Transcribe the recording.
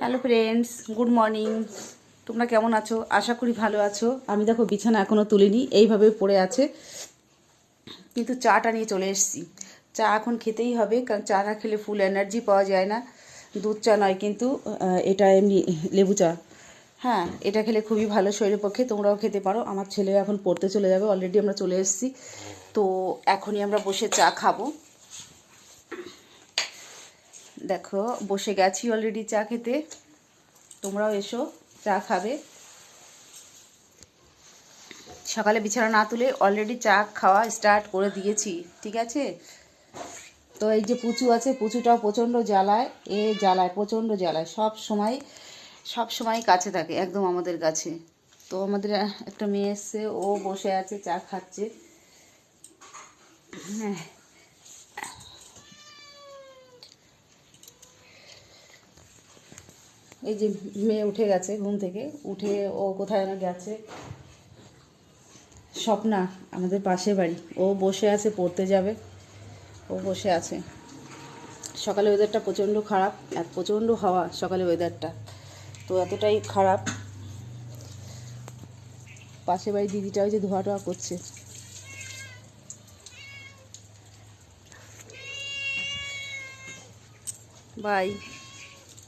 Hello friends good morning তোমরা কেমন আছো? আশা করি ভালো আছো। আমি দেখো বিছানা এখনও তুলিনি, এইভাবে পড়ে আছে। কিন্তু চাটা নিয়ে চলে এসেছি। চা এখন খেতেই হবে, কারণ চা না খেলে ফুল এনার্জি পাওয়া যায় না। দুধ চা নয় কিন্তু এটা এমনি লেবু চা। হ্যাঁ এটা খেলে খুবই ভালো শরীরের পক্ষে। তোমরাও খেতে পারো। আমার ছেলে এখন পড়তে চলে যাবে। অলরেডি আমরা চলে এসেছি। তো এখনই আমরা বসে চা খাব। দেখো, বসে গেছি অলরেডি চা খেতে। তোমরাও এসো, চা খাবে। সকালে বিছানা না তুলে অলরেডি চা খাওয়া স্টার্ট করে দিয়েছি, ঠিক আছে? তো এই যে পুচু আছে, পুচুটাও প্রচণ্ড জ্বালায়, এ জ্বালায়, প্রচণ্ড জ্বালায়। সব সময় সব সময় কাছে থাকে, একদম আমাদের কাছে। তো আমাদের, একটা মেয়ে এসছে, ও বসে আছে, চা খাচ্ছে। হ্যাঁ। এই যে মেয়ে উঠে গেছে ঘুম থেকে, উঠে ও কোথায় যেন গেছে। স্বপ্না, আমাদের পাশে বাড়ি। ও বসে আছে, পড়তে যাবে। ও বসে আছে। সকালে ওয়েদারটা প্রচণ্ড খারাপ আর প্রচণ্ড হাওয়া সকালে ওয়েদারটা তো এতটাই খারাপ। পাশে বাড়ি দিদিটা ওই যে ধোয়া টোয়া করছে। বাই